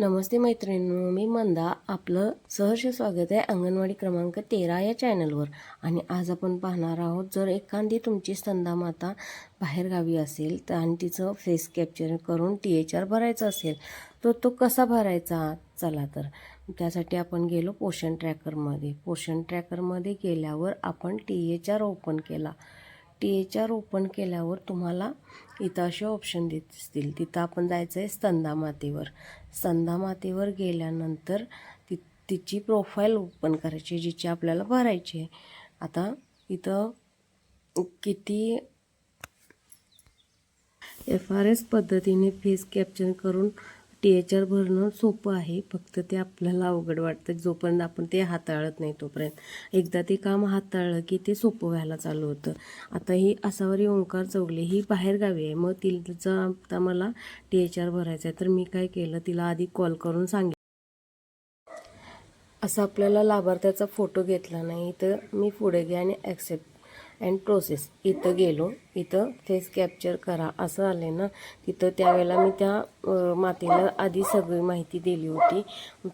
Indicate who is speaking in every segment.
Speaker 1: नमस्ते मैत्रिणींनो मी मंदा. आपलं सहर्ष स्वागत आहे अंगणवाडी क्रमांक तेरा या चॅनलवर. आणि आज आपण पाहणार आहोत जर एखादी तुमची स्तंदामाता बाहेरगावी असेल तर आणि तिचं फेस कॅप्चर करून टी एच आर भरायचं असेल तर तो कसा भरायचा? चला तर. त्यासाठी आपण गेलो पोषण ट्रॅकरमध्ये पोषण ट्रॅकरमध्ये गेल्यावर आपण टी एच आर ओपन केला. टी एच आर ओपन केल्यावर तुम्हाला इथं असे ऑप्शन दिसतील. तिथं आपण जायचं आहे स्तंदा मातेवर. स्तंदा मातेवर गेल्यानंतर ति तिची प्रोफाईल ओपन करायची जिची आपल्याला भरायची आहे. आता इथं किती एफ आर एस पद्धतीने फेस कॅप्चर करून टी एच आर भरणं सोपं आहे. फक्त ते आपल्याला अवघड वाटतं. जोपर्यंत आपण ते हाताळत नाही तोपर्यंत. एकदा ते काम हाताळलं की ते सोपं व्हायला चालू होतं. आता ही असावरी ओंकार चौगले ही बाहेरगावी आहे. मग तिचा आता मला टी एच आर भरायचा आहे. तर मी काय केलं तिला आधी कॉल करून सांगितलं. असं आपल्याला लाभार्थ्याचा फोटो घेतला नाही तर मी पुढे गे आणि ॲक्सेप्ट अँड प्रोसेस इथं गेलो. इथं फेस कॅप्चर करा. असं आले ना. तिथं त्यावेळेला मी त्या मातेला आधी सगळी माहिती दिली होती.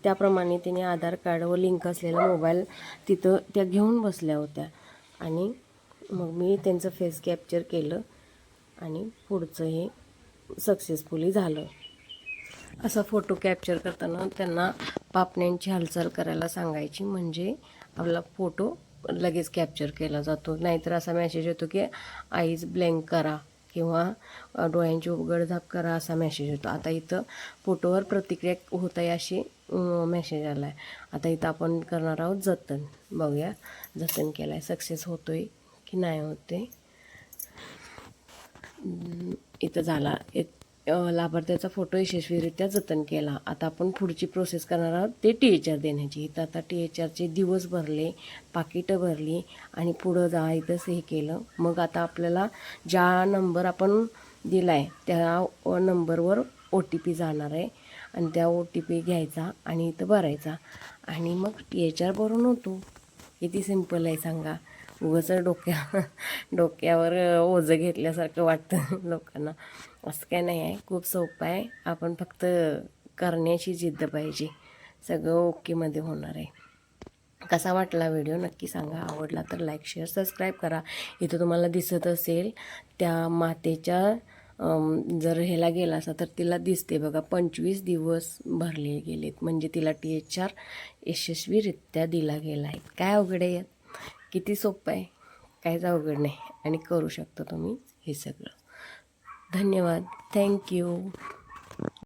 Speaker 1: त्याप्रमाणे तिने आधार कार्ड व लिंक असलेला मोबाईल तिथं त्या घेऊन बसल्या होत्या. आणि मग मी त्यांचं फेस कॅप्चर केलं. आणि पुढचं हे सक्सेसफुली झालं. असा फोटो कॅप्चर करताना त्यांना पापण्यांची हालचाल करायला सांगायची. म्हणजे आपला फोटो लगेच कॅप्चर केला जातो. नाहीतर असा मेसेज येतो की आईज ब्लँक करा किंवा डोळ्यांची उघडझाप करा असा मेसेज येतो. आता इथं फोटोवर प्रतिक्रिया होत आहे अशी मेसेज आला आहे आता इथं आपण करणार आहोत जतन. बघूया जतन केलं आहे सक्सेस होतो आहे की नाही होते इथं झाला. एक लाभार्थ्याचा फोटो यशस्वीरित्या जतन केला. आता आपण पुढची प्रोसेस करणार आहोत ते टी एच आर देण्याची. इथं आता टी एच आरचे दिवस भरले पाकिटं भरली आणि पुढं जा इथंच हे केलं. मग आता आपल्याला ज्या नंबर आपण दिला आहे त्या नंबरवर ओ टी पी जाणार आहे आणि त्या ओ टी पी घ्यायचा आणि इथं भरायचा. आणि मग टी एच आर भरून होतो. किती सिंपल आहे सांगा. उगाच डोक्या डोक्यावर ओझं घेतल्यासारखं वाटतं लोकांना. असं काय नाही आहे. खूप सोपं आहे. आपण फक्त करण्याची जिद्द पाहिजे. सगळं ओकेमध्ये होणार आहे. कसा वाटला व्हिडिओ नक्की सांगा. आवडला तर लाईक शेअर सबस्क्राईब करा. इथं तुम्हाला दिसत असेल त्या मातेच्या जर ह्याला गेला असा तर तिला दिसते बघा. पंचवीस दिवस भरले गेलेत. म्हणजे तिला टी एच आर यशस्वीरित्या दिला गेला आहे. काय अवघड आहे किती सोपं आहे काहीच अवघड नाही आणि करू शकता तुम्ही हे सगळं. धन्यवाद. थँक्यू